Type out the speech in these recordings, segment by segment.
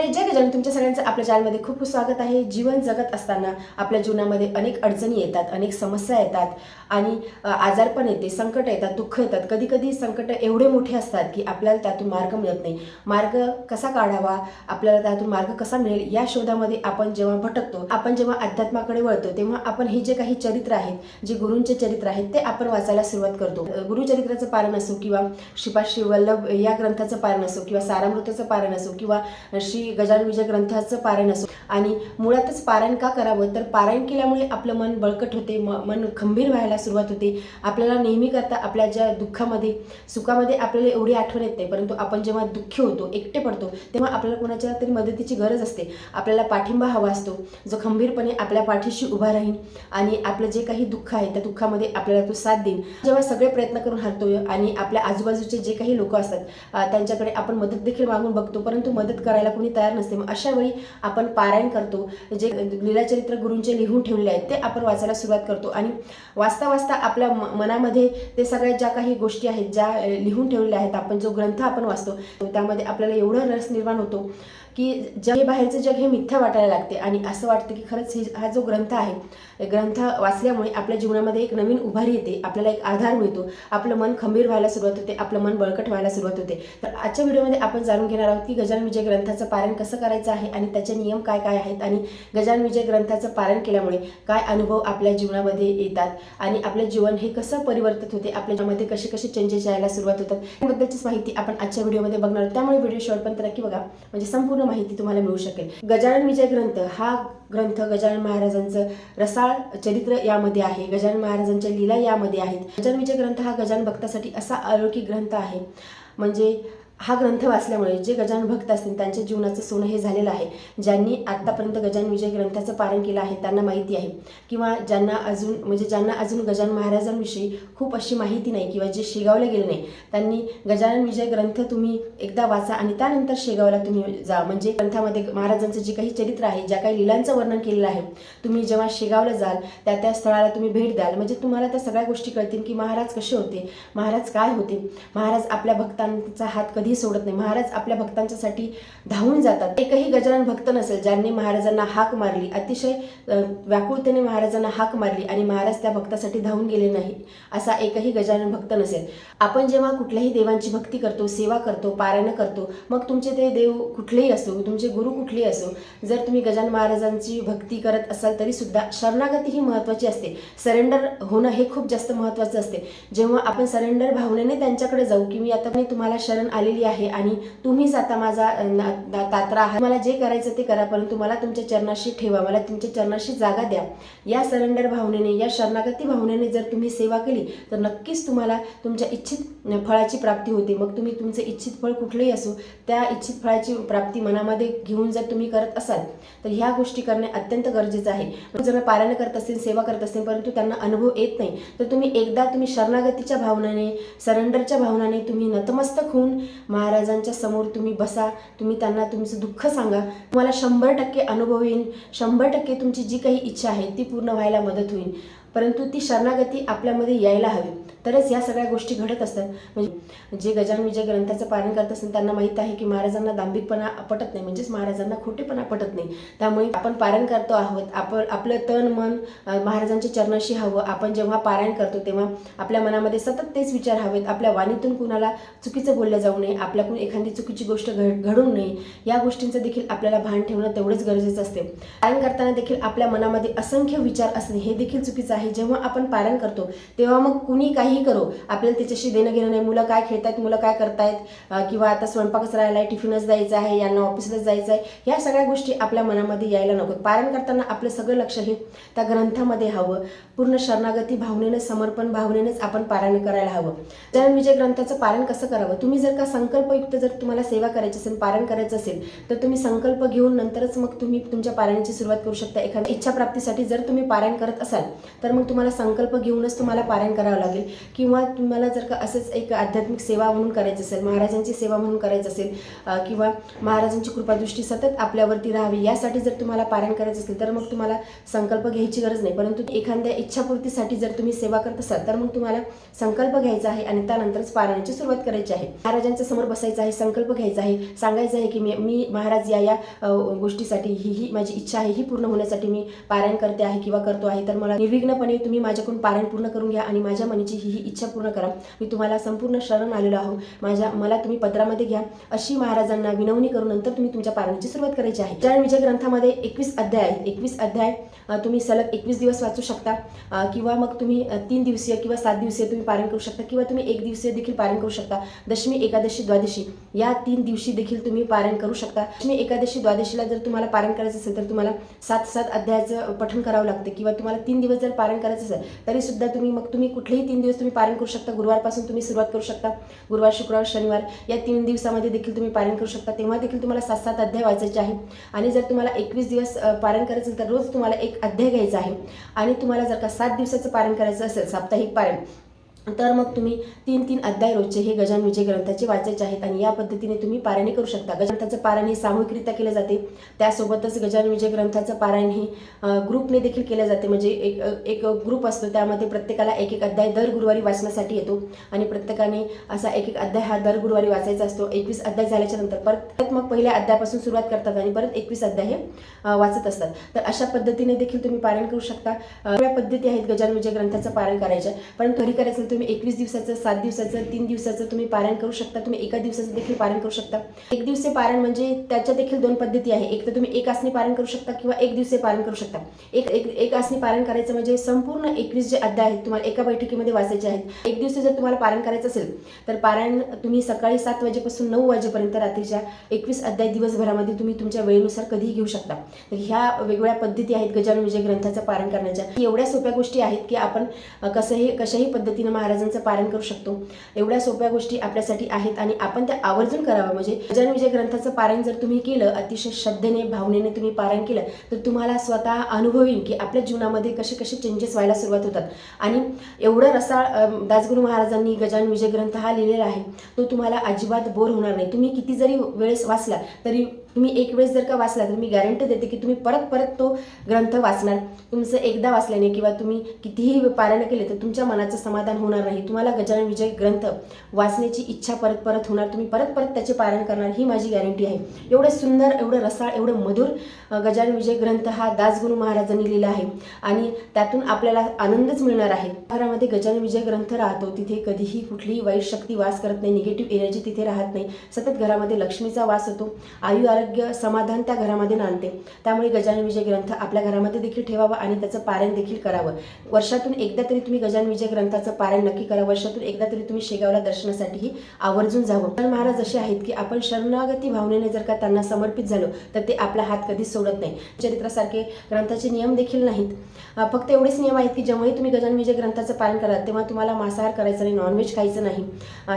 मंडळी जय गजानन. तुमच्या सगळ्यांचं आपल्या चॅनलमध्ये खूप खूप स्वागत आहे. जीवन जगत असताना आपल्या जीवनामध्ये अनेक अडचणी येतात अनेक समस्या येतात आणि आजारपण येते संकट येतात दुःख येतात. कधी कधी संकट एवढे मोठे असतात की आपल्याला त्यातून मार्ग मिळत नाही. मार्ग कसा काढावा आपल्याला त्यातून मार्ग कसा मिळेल या शोधामध्ये आपण जेव्हा भटकतो आपण जेव्हा अध्यात्माकडे वळतो तेव्हा आपण हे जे काही चरित्र आहेत जे गुरूंचे चरित्र आहेत ते आपण वाचायला सुरुवात करतो. गुरुचरित्राचं पारण असो किंवा श्रीपाद वल्लभ या ग्रंथाचं पारण असो किंवा सारामृताचं पारण असो किंवा श्री गजानन विजय ग्रंथाचं पारायण असो. आणि मुळातच पारायण का करावं? तर पारायण केल्यामुळे आपलं मन बळकट होते म मन खंबीर व्हायला सुरुवात होते. आपल्याला नेहमी करता आपल्या ज्या दुःखामध्ये सुखामध्ये आपल्याला एवढी आठवण येत नाही. परंतु आपण जेव्हा दुःखी होतो एकटे पडतो तेव्हा आपल्याला कोणाच्या तरी मदतीची गरज असते. आपल्याला पाठिंबा हवा असतो जो खंबीरपणे आपल्या पाठीशी उभा राहील आणि आपलं जे काही दुःख आहे त्या दुःखामध्ये आपल्याला तो साथ देईल जेव्हा सगळे प्रयत्न करून हरतो आणि आपल्या आजूबाजूचे जे काही लोक असतात त्यांच्याकडे आपण मदत देखील मागून बघतो. परंतु मदत करायला कोणी तयार नसते. मग अशा वेळी आपण पारायण करतो. जे लीलाचरित्र गुरूंचे लिहून ठेवलेले आहेत ते आपण वाचायला सुरुवात करतो. आणि वाचता वाचता आपल्या म- मनामध्ये ते सगळ्या ज्या काही गोष्टी आहेत ज्या लिहून ठेवलेल्या आहेत आपण जो ग्रंथ आपण वाचतो त्यामध्ये आपल्याला एवढा रस निर्माण होतो की जग हे बाहेरचं जग हे मिथ्या वाटायला लागते. आणि असं वाटतं की खरंच हे हा जो ग्रंथ आहे ग्रंथ वाचल्यामुळे आपल्या जीवनामध्ये एक नवीन उभारी येते. आपल्याला एक आधार मिळतो. आपलं मन खंबीर व्हायला सुरुवात होते. आपलं मन बळकट व्हायला सुरुवात होते. तर आजच्या व्हिडिओमध्ये आपण जाणून घेणार आहोत की गजानन विजय ग्रंथाचं पारण कसं करायचं आहे आणि त्याचे नियम काय काय आहेत आणि गजानन विजय ग्रंथाचं पारण केल्यामुळे काय अनुभव आपल्या जीवनामध्ये येतात आणि आपलं जीवन हे कसं परिवर्तित होते? आपल्या जीवनामध्ये कसे कसे चेंजेस यायला सुरुवात होतात? त्याबद्दलचीच माहिती आपण आजच्या व्हिडिओमध्ये बघणार त्यामुळे व्हिडिओ शेवटपर्यंत नक्की बघा. म्हणजे संपूर्ण माहिती तुम्हाला मिळू शकेल. गजानन विजय ग्रंथ हा ग्रंथ गजानन महाराजांचं रसाळ चरित्र यामध्ये आहे. गजानन महाराजांच्या लीला यामध्ये आहेत. गजान विजय ग्रंथ हा गजान भक्तासाठी असा अलौकिक ग्रंथ आहे. म्हणजे हा ग्रंथ वाचल्यामुळे जे गजानन भक्त असतील त्यांच्या जीवनाचं सोनं हे झालेलं आहे. ज्यांनी आत्तापर्यंत गजानन विजय ग्रंथाचं पारण केलं आहे त्यांना माहिती आहे. किंवा ज्यांना अजून म्हणजे ज्यांना अजून गजानन महाराजांविषयी खूप अशी माहिती नाही किंवा जे शेगावले गेले नाही त्यांनी गजानन विजय ग्रंथ तुम्ही एकदा वाचा आणि त्यानंतर शेगावला तुम्ही जा. म्हणजे ग्रंथामध्ये महाराजांचं जे काही चरित्र आहे ज्या काही लिलांचं वर्णन केलेलं आहे तुम्ही जेव्हा शेगावला जाल त्या त्या स्थळाला तुम्ही भेट द्याल. म्हणजे तुम्हाला त्या सगळ्या गोष्टी कळतील की महाराज कसे होते महाराज काय होते. महाराज आपल्या भक्तांचा हात कधी सोडत नाही. महाराज आपल्या भक्तांच्यासाठी धावून जातात. एकही गजानन भक्त नसेल ज्यांनी महाराजांना हाक मारली अतिशय व्याकुळतेने महाराजांना हाक मारली आणि महाराज त्या भक्तासाठी धावून गेले नाही असा एकही गजानन भक्त नसेल. आपण जेव्हा कुठल्याही देवांची भक्ती करतो सेवा करतो पारायण करतो मग तुमचे ते देव कुठलेही असो तुमचे गुरु कुठलेही असो जर तुम्ही गजानन महाराजांची भक्ती करत असाल तरी सुद्धा शरणागती ही महत्त्वाची असते. सरेंडर होणं हे खूप जास्त महत्त्वाचं असते. जेव्हा आपण सरेंडर भावनेने त्यांच्याकडे जाऊ की मी आता मी तुम्हाला शरण आलेली आहे आणि तुम्हीच आता माझा तात्रा आहात मला जे करायचं ते करा परंतु मला तुमच्या चरणाशी ठेवा मला तुमच्या चरणाशी जागा द्या. या सरेंडर भावनेने या शरणागती भावनेने जर तुम्ही सेवा केली तर नक्कीच तुम्हाला तुमच्या इच्छित फळाची प्राप्ती होते. मग तुम्ही तुमचं इच्छित फळ कुठलेही असो त्या इच्छित फळाची प्राप्ती मनामध्ये घेऊन जर तुम्ही करत असाल तर ह्या गोष्टी करणे अत्यंत गरजेचं आहे. जर पारायण करत असतील सेवा करत असतील परंतु त्यांना अनुभव येत नाही तर तुम्ही एकदा तुम्ही शरणागतीच्या भावनाने सरेंडरच्या भावनाने तुम्ही नतमस्तक होऊन महाराजांच्या समोर तुम्ही बसा तुम्ही त्यांना तुमचं दुःख सांगा. तुम्हाला शंभर टक्के अनुभव येईल. शंभर टक्के तुमची जी काही इच्छा आहे ती पूर्ण व्हायला मदत होईल. परंतु ती शरणागती आपल्यामध्ये यायला हवी. तरच या सगळ्या गोष्टी घडत असतात. म्हणजे जे गजान विजय ग्रंथाचं पालन करत असतात त्यांना माहीत आहे की महाराजांना दांभिकपणा पटत नाही. म्हणजेच महाराजांना खोटेपणा पटत नाही. त्यामुळे आपण पारायण करतो आहोत. आपण आपलं तन मन महाराजांच्या चरणाशी हवं. आपण जेव्हा पारायण करतो तेव्हा आपल्या मनामध्ये सतत तेच विचार हवेत. आपल्या वाणीतून कुणाला चुकीचं बोललं जाऊ नये. आपल्याकडून एखादी चुकीची गोष्ट घड घडू नये. या गोष्टींचं देखील आपल्याला भान ठेवणं तेवढंच गरजेचं असते. पारायण करताना देखील आपल्या मनामध्ये असंख्य विचार असणे हे देखील चुकीचं आहे. जेव्हा आपण पालन करतो तेव्हा मग कुणी काही करो आपल्याला त्याच्याशी देणं घेणं नाही. मुलं काय खेळतायत मुलं काय करतायत किंवा आता स्वयंपाकच राहिला आहे टिफिनच जायचं आहे यांना ऑफिसलाच जायचं आहे ह्या सगळ्या गोष्टी आपल्या मनामध्ये यायला नको. पालन करताना आपलं सगळं लक्ष हे त्या ग्रंथामध्ये हवं. पूर्ण शरणागती भावनेनं समर्पण भावनेनंच आपण पारायण करायला हवं. जन विजय ग्रंथाचं पालन कसं करावं? तुम्ही जर का संकल्पयुक्त जर तुम्हाला सेवा करायची असेल पालन करायचं असेल तर तुम्ही संकल्प घेऊन नंतरच मग तुम्ही तुमच्या पारायणाची सुरुवात करू शकता. एखाद्या इच्छा प्राप्तीसाठी जर तुम्ही पारायण करत असाल तर तर मग तुम्हाला संकल्प घेऊनच तुम्हाला पारायण करावं लागेल. किंवा तुम्हाला जर का असंच एक आध्यात्मिक सेवा म्हणून करायचं असेल महाराजांची सेवा म्हणून करायचं असेल किंवा महाराजांची कृपादृष्टी सतत आपल्यावरती राहावी यासाठी जर तुम्हाला पारायण करायचं असेल तर मग तुम्हाला संकल्प घ्यायची गरज नाही. परंतु एखाद्या इच्छापूर्तीसाठी जर तुम्ही सेवा करत असाल तर मग तुम्हाला संकल्प घ्यायचा आहे आणि त्यानंतरच पारायणाची सुरुवात करायची आहे. महाराजांच्या समोर बसायचं आहे संकल्प घ्यायचा आहे सांगायचं आहे की मी मी महाराज या या गोष्टीसाठी ही ही माझी इच्छा आहे ही पूर्ण होण्यासाठी मी पारायण करते आहे किंवा करतो आहे. तर मला पूर्णपणे तुम्ही माझ्याकडून पारायण पूर्ण करून घ्या आणि माझ्या मनाची ही ही इच्छा पूर्ण करा. मी तुम्हाला संपूर्ण शरण आलेलो आहो माझ्या मला तुम्ही पत्रामध्ये घ्या. अशी महाराजांना विनवणी करून नंतर तुम्ही तुमच्या पारायणाची सुरुवात करायची आहे. जैन विजय ग्रंथामध्ये एकवीस अध्याय आहेत एकवीस अध्याय तुम्ही सलग एकवीस दिवस वाचू शकता. किंवा मग तुम्ही तीन दिवसीय किंवा सात दिवसीय तुम्ही पारायण करू शकता किंवा तुम्ही एक दिवसीय देखील पारायण करू शकता. दशमी एकादशी द्वादशी या तीन दिवशी देखील तुम्ही पारायण करू शकता. दशमी एकादशी द्वादशीला जर तुम्हाला पारायण करायचं असेल तर तुम्हाला सात सात अध्यायाचं पठण करावं लागतं किंवा तुम्हाला तीन दिवस जर पारायण करायचं असेल तरी सुद्धा तुम्ही मग तुम्ही कुठलेही तीन दिवस तुम्ही पारायण करू शकता. गुरुवारपासून तुम्ही सुरुवात करू शकता. गुरुवार शुक्रवार शनिवार या तीन दिवसामध्ये देखील तुम्ही पारायण करू शकता. तेव्हा देखील तुम्हाला सात सात अध्याय वाचायचे आहे आणि जर तुम्हाला एकवीस दिवस अ, पारायण करायचं असेल तर रोज तुम्हाला एक अध्याय घ्यायचा आहे. आणि तुम्हाला जर का सात दिवसाचं पारायण करायचं असेल साप्ताहिक पारायण तर मग तुम्ही तीन तीन अध्याय रोजचे हे गजान विजय ग्रंथाचे वाचायचे आहेत आणि या पद्धतीने तुम्ही पारायणे करू शकता. गजानंथाचं पारायण हे सामूहिकरित्या केलं जाते. त्यासोबतच गजान विजय ग्रंथाचं पारायण हे ग्रुपने देखील केलं जाते. म्हणजे एक एक ग्रुप असतो. त्यामध्ये प्रत्येकाला एक एक अध्याय दर गुरुवारी वाचण्यासाठी येतो आणि प्रत्येकाने असा एक एक अध्याय हा दर गुरुवारी वाचायचा असतो. एकवीस अध्याय झाल्याच्यानंतर परत मग पहिल्या अध्यायापासून सुरुवात करतात आणि परत एकवीस अध्याय हे वाचत असतात. तर अशा पद्धतीने देखील तुम्ही पारायण करू शकता. अ, पद्धती आहेत गजान विजय ग्रंथाचं पारायण करायच्या. परंतु घरी करायचं तुम्ही तुम्ही एकवीस दिवसाचं सात दिवसाचं तीन दिवसाचं तुम्ही पारायण करू शकता. तुम्ही एका दिवसाचं देखील पारायण करू शकता. एक दिवसीय पारायण म्हणजे त्याच्या देखील दोन पद्धती आहे. एक तर तुम्ही एक आसनी पारायण करू शकता किंवा एक दिवसीय पारायण करू शकता. एक एक एक आसनी पारायण करायचं म्हणजे संपूर्ण एकवीस जे अध्याय आहेत तुम्हाला एका बैठकीमध्ये वाचायचे आहेत. एक दिवशी जर तुम्हाला पारायण करायचं असेल तर पारायण तुम्ही सकाळी सात वाजेपासून नऊ वाजेपर्यंत रात्रीच्या एकवीस अध्याय दिवसभरामध्ये तुम्ही तुमच्या वेळेनुसार कधीही घेऊ शकता. तर ह्या वेगवेगळ्या पद्धती आहेत गजानन विजय ग्रंथाचं पारायण करण्याच्या. एवढ्या सोप्या गोष्टी आहेत की आपण कसंही कशाही पद्धतीनं महाराजांचं पारण करू शकतो. एवढ्या सोप्या गोष्टी आपल्यासाठी आहेत आणि आपण त्या आवर्जून करावं म्हणजे गजान विजय ग्रंथाचं पारायण जर तुम्ही केलं अतिशय श्रद्धेने भावनेने तुम्ही पारायण केलं तर तुम्हाला स्वतः अनुभव येईल की आपल्या जीवनामध्ये कसे कसे चेंजेस व्हायला सुरुवात होतात. आणि एवढं रसाळ दासगुरु दासगुरू महाराजांनी गजान विजय ग्रंथ हा लिहिलेला आहे. तो तुम्हाला अजिबात बोर होणार नाही. तुम्ही किती जरी वेळेस वाचला तरी तुम्ही एक वेळेस जर का वाचला तर मी गॅरंटी देते की तुम्ही परत परत तो ग्रंथ वाचणार. तुमचं एकदा वाचल्याने किंवा तुम्ही कितीही पारायण केले तर तुमच्या मनाचं समाधान होणार नाही. तुम्हाला गजानन विजय ग्रंथ वाचण्याची इच्छा परत परत होणार. तुम्ही परत परत त्याचे पारायण करणार ही माझी गॅरंटी आहे. एवढं सुंदर एवढं रसाळ एवढं मधुर गजानन विजय ग्रंथ हा दासगुरू महाराजांनी लिहिला आहे. आणि त्यातून आपल्याला आनंदच मिळणार आहे. घरामध्ये गजानन विजय ग्रंथ राहतो तिथे कधीही कुठलीही वाईट शक्ती वास करत नाही निगेटिव्ह एनर्जी तिथे राहत नाही. सतत घरामध्ये लक्ष्मीचा वास होतो. आयु आरोग्य समाधान त्या घरामध्ये नांदते. त्यामुळे गजानन विजय ग्रंथ आपल्या घरामध्ये देखील ठेवावा आणि त्याचं पारायण देखील करावं. वर्षातून एकदा तरी तुम्ही गजानन विजय ग्रंथाचं पारायण नक्की करा. वर्षातून एकदा तरी तुम्ही शेगावला दर्शनासाठीही आवर्जून जावं. पण महाराज असे आहेत की आपण शरणागती भावनेने जर का त्यांना समर्पित झालो तर ते आपला हात कधीच सोडत नाही. चरित्रासारखे ग्रंथाचे नियम देखील नाहीत. फक्त एवढेच नियम आहेत की जेव्हाही तुम्ही गजानन विजय ग्रंथाचं पारायण कराल तेव्हा तुम्हाला मांसाहार करायचं नाही नॉनव्हेज खायचं नाही.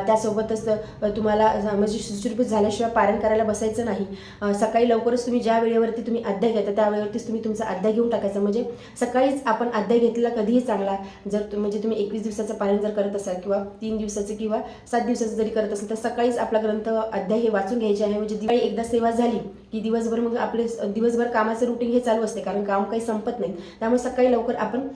त्यासोबतच तुम्हाला म्हणजे सुश्रुत झाल्याशिवाय पारायण करायला बसायचं नाही. सकाळी लवकरच तुम्ही ज्या वेळेवरती तुम्ही अध्याय घेता त्या वेळेवरतीच तुम्ही तुमचा अध्याय घेऊन टाकायचा. म्हणजे सकाळीच आपण अध्याय घेतलेला कधीही चांगला जर तु- म्हणजे तुम्ही एकवीस दिवसाचं पालन जर करत असाल किंवा तीन दिवसाचं किंवा सात दिवसाचं जरी करत असाल तर सकाळीच आपला ग्रंथ अध्याय हे वाचून घ्यायचे आहे. म्हणजे दिवाळी एकदा सेवा झाली की दिवसभर मग आपले दिवसभर कामाचं रुटीन हे चालू असते कारण काम काही संपत नाही. त्यामुळे सकाळी लवकर आपण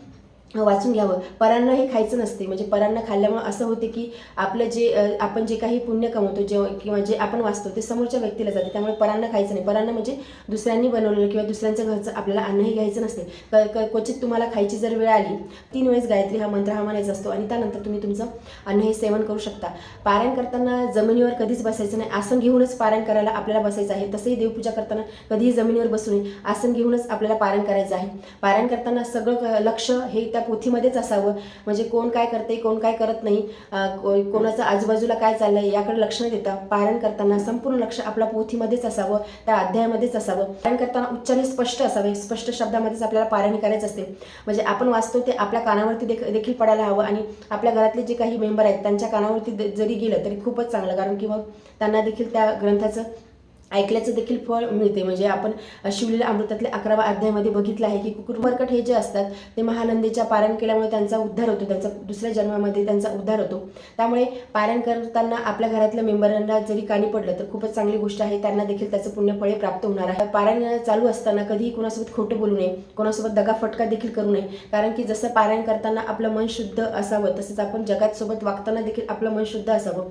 वाचून घ्यावं. परांना हे खायचं नसते. म्हणजे परांना खाल्ल्यामुळे असं होते की आपलं जे आपण जे काही पुण्य कमवतो जे किंवा जे आपण वाचतो ते समोरच्या व्यक्तीला जाते. त्यामुळे परांना खायचं नाही. परांना म्हणजे दुसऱ्यांनी बनवलेलं किंवा दुसऱ्यांच्या घरचं आपल्याला अन्नही घ्यायचं नसते. क क्वचित तुम्हाला खायची जर वेळ आली तीन वेळेस गायत्री हा मंत्र हा म्हणायचा असतो आणि त्यानंतर तुम्ही तुमचं अन्न हे सेवन करू शकता. पारायण करताना जमिनीवर कधीच बसायचं नाही. आसन घेऊनच पारायण करायला आपल्याला बसायचं आहे. तसंही देवपूजा करताना कधीही जमिनीवर बसू नये. आसन घेऊनच आपल्याला पारायण करायचं आहे. पारायण करताना सगळं क- लक्ष हे त्या पोथीमध्येच असावं. म्हणजे कोण काय करते कोण काय करत नाही कोणाचं आजूबाजूला काय चाललंय याकडे लक्ष न देता पारायण करताना संपूर्ण लक्ष आपल्या पोथीमध्येच असावं त्या अध्यायामध्येच असावं. पारायण करताना उच्चारण स्पष्ट असावे. स्पष्ट शब्दामध्येच आपल्याला पारायण करायचं असते. म्हणजे आपण वाचतो ते आपल्या कानावरती देख- देखील पडायला हवं आणि आपल्या घरातले जे काही मेंबर आहेत त्यांच्या कानावरती जरी गेलं तरी खूपच चांगलं. कारण की मग त्यांना देखील त्या ग्रंथाचं ऐकल्याचं देखील फळ मिळते. म्हणजे आपण शिवलेल्या अमृतातल्या अकरावा अध्यायामध्ये बघितलं आहे की कुकुरमर्कट हे जे असतात ते महानंदीच्या पारायण केल्यामुळे त्यांचा उद्धार होतो. त्यांचा दुसऱ्या जन्मामध्ये त्यांचा उद्धार होतो. त्यामुळे पारायण करताना आपल्या घरातल्या मेंबरांना जरी कानी पडलं तर खूपच चांगली गोष्ट आहे. त्यांना देखील त्याचं पुण्यफळे प्राप्त होणार आहे. पारायण चालू असताना कधीही कोणासोबत खोटं बोलू नये. कोणासोबत दगाफटका देखील करू नये. कारण की जसं पारायण करताना आपलं मन शुद्ध असावं तसंच आपण जगात सोबत वागताना देखील आपलं मन शुद्ध असावं.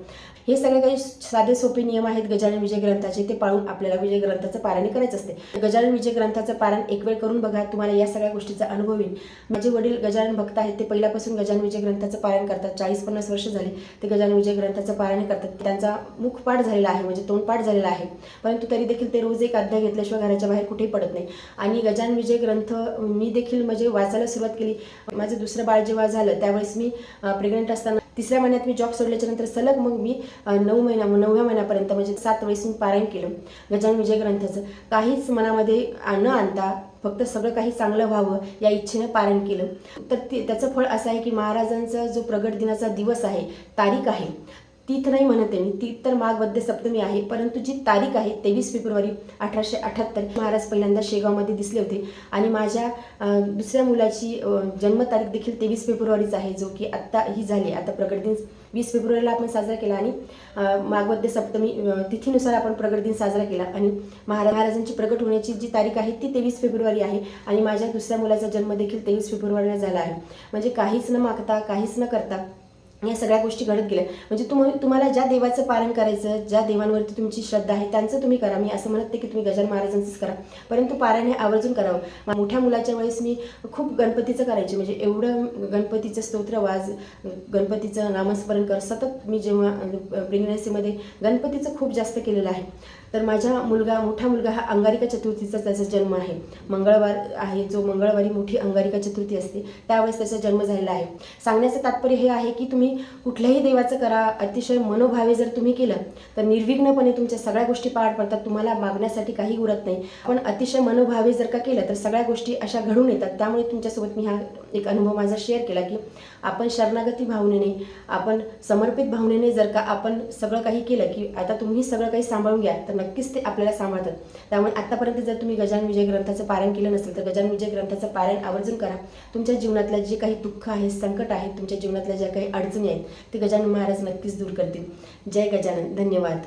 हे सगळे काही साधे सोपे नियम आहेत गजानन विजय ग्रंथाचे ते पाळून आपल्याला विजय ग्रंथाचं पारायण करायचं असते. गजानन विजय ग्रंथाचं पारायण एक वेळ करून बघा तुम्हाला या सगळ्या गोष्टीचा अनुभव येईल. माझे वडील गजानन भक्त आहेत ते पहिल्यापासून गजानन विजय ग्रंथाचं पारायण करतात. चाळीस पन्नास वर्ष झाले ते गजानन विजय ग्रंथाचं पारायण करतात. त्यांचा मुखपाठ झालेला आहे म्हणजे तोंडपाठ झालेला आहे. परंतु तरी देखील ते रोज एक अध्याय घेतल्याशिवाय घराच्या बाहेर कुठेही पडत नाही. आणि गजानन विजय ग्रंथ मी देखील म्हणजे वाचायला सुरुवात केली. माझं दुसरं बाळ जेव्हा झालं त्यावेळेस मी प्रेग्नंट असताना तिसऱ्या महिन्यात मी जॉब सोडल्याच्या नंतर सलग मग मी नऊ महिन्या नवव्या महिन्यापर्यंत म्हणजे सात वेळेस मी पारायण केलं. गजानन विजय ग्रंथाचं काहीच मनामध्ये न आणता फक्त सगळं काही चांगलं व्हावं या इच्छेनं पारायण केलं. तर ते त्याचं फळ असं आहे की महाराजांचा जो प्रगट दिनाचा दिवस आहे तारीख आहे तीच नाही म्हणत आहे मी. ती तर माघवद्य सप्तमी आहे परंतु जी तारीख आहे तेवीस फेब्रुवारी अठराशे अठ्याहत्तर महाराज पहिल्यांदा शेगावमध्ये दिसले होते. आणि माझ्या दुसऱ्या मुलाची जन्मतारीख देखील तेवीस फेब्रुवारीच आहे जो की आत्ता ही झाली. आता प्रगट दिन वीस फेब्रुवारीला आपण साजरा केला आणि माघवद्य सप्तमी तिथीनुसार आपण प्रगट दिन साजरा केला. आणि महाराज महाराजांची प्रगट होण्याची जी तारीख आहे ती तेवीस फेब्रुवारी आहे. आणि माझ्या दुसऱ्या मुलाचा जन्म देखील तेवीस फेब्रुवारीला झाला आहे. म्हणजे काहीच न मागता काहीच न करता या सगळ्या गोष्टी घडत गेल्या. म्हणजे तुम तुम्हाला ज्या देवाचं पालन करायचं ज्या देवांवरती तुमची श्रद्धा आहे त्यांचं तुम्ही करा. मी असं म्हणत नाही की तुम्ही गजान महाराजांचंच करा. परंतु पारायण हे आवर्जून करावं. मोठ्या मुलाच्या वेळेस मी खूप गणपतीचं करायचे. म्हणजे एवढं गणपतीचं स्तोत्र वाज गणपतीचं नामस्मरण कर सतत मी जेव्हा प्रेग्नन्सीमध्ये गणपतीचं खूप जास्त केलेलं आहे. तर माझा मुलगा मोठा मुलगा हा अंगारिका चतुर्थीचा त्याचा जन्म आहे. मंगळवार आहे जो मंगळवारी मोठी अंगारिका चतुर्थी असते त्यावेळेस त्याचा जन्म झालेला आहे. सांगण्याचं तात्पर्य हे आहे की तुम्ही कुठल्याही देवाचं करा अतिशय मनोभावे जर तुम्ही केलं तर निर्विघ्नपणे तुमच्या सगळ्या गोष्टी पार पडतात तुम्हाला मागण्यासाठी काही उरत नाही. पण अतिशय मनोभावे जर का केलं तर सगळ्या गोष्टी अशा घडून येतात. त्यामुळे तुमच्यासोबत मी हा एक अनुभव माझा शेअर केला की आपण शरणागती भावनेने आपण समर्पित भावनेने जर का आपण सगळं काही केलं की आता तुम्ही सगळं काही सांभाळून घ्या तर नक्कीच ते आपल्याला सांभाळतात. त्यामुळे आतापर्यंत जर तुम्ही गजान विजय ग्रंथाचं पारायण केलं नसेल तर गजान विजय ग्रंथाचं पारायण आवर्जून करा. तुमच्या जीवनातल्या जे काही दुःख आहे संकट आहे तुमच्या जीवनातल्या ज्या काही अडचणी आहेत. ते गजानन महाराज नक्कीच दूर करतील. जय गजानन. धन्यवाद.